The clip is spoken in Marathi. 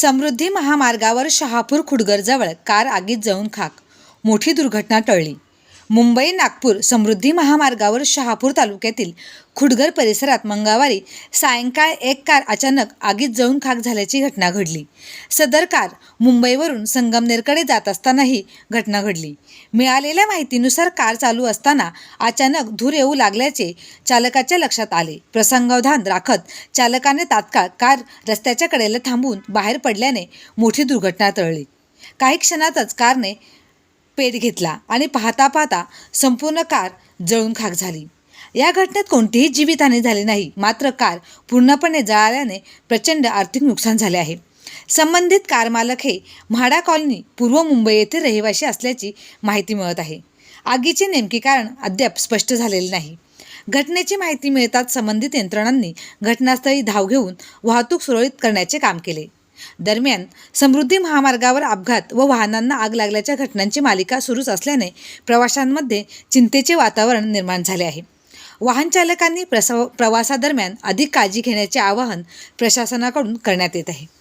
समृद्धी महामार्गावर शहापूर खुडगरजवळ कार आगीत जळून खाक. मोठी दुर्घटना टळली. मुंबई नागपूर समृद्धी महामार्गावर शहापूर तालुक्यातील खुडगर परिसरात मंगळवारी सायंकाळ एक कार अचानक आगीत जळून खाक झाल्याची घटना घडली. सदर कार मुंबईवरून संगमनेरकडे जात असतानाही घटना घडली. मिळालेल्या माहितीनुसार कार चालू असताना अचानक धूर येऊ लागल्याचे चालकाच्या लक्षात आले. प्रसंगावधान राखत चालकाने तात्काळ कार रस्त्याच्या कडेला थांबून बाहेर पडल्याने मोठी दुर्घटना टळली. काही क्षणातच कारने पेट घेतला आणि पाहता पाहता संपूर्ण कार जळून खाक झाली. या घटनेत कोणतीही जीवितहानी झाली नाही मात्र कार पूर्णपणे जळाल्याने प्रचंड आर्थिक नुकसान झाले आहे. संबंधित कार मालक हे म्हाडा कॉलनी पूर्व मुंबई येथे रहिवासी असल्याची माहिती मिळत आहे. आगीचे नेमके कारण अद्याप स्पष्ट झालेले नाही. घटनेची माहिती मिळताच संबंधित यंत्रणांनी घटनास्थळी धाव घेऊन वाहतूक सुरळीत करण्याचे काम केले. दरम्यान समृद्धी महामार्गावर अपघात व वाहनांना आग लागल्याच्या घटनांची मालिका सुरूच असल्याने प्रवाशांमध्ये चिंतेचे वातावरण निर्माण झाले आहे. वाहन चालकांनी प्रसव प्रवासादरम्यान अधिक काळजी घेण्याचे आवाहन प्रशासनाकडून करण्यात येत आहे.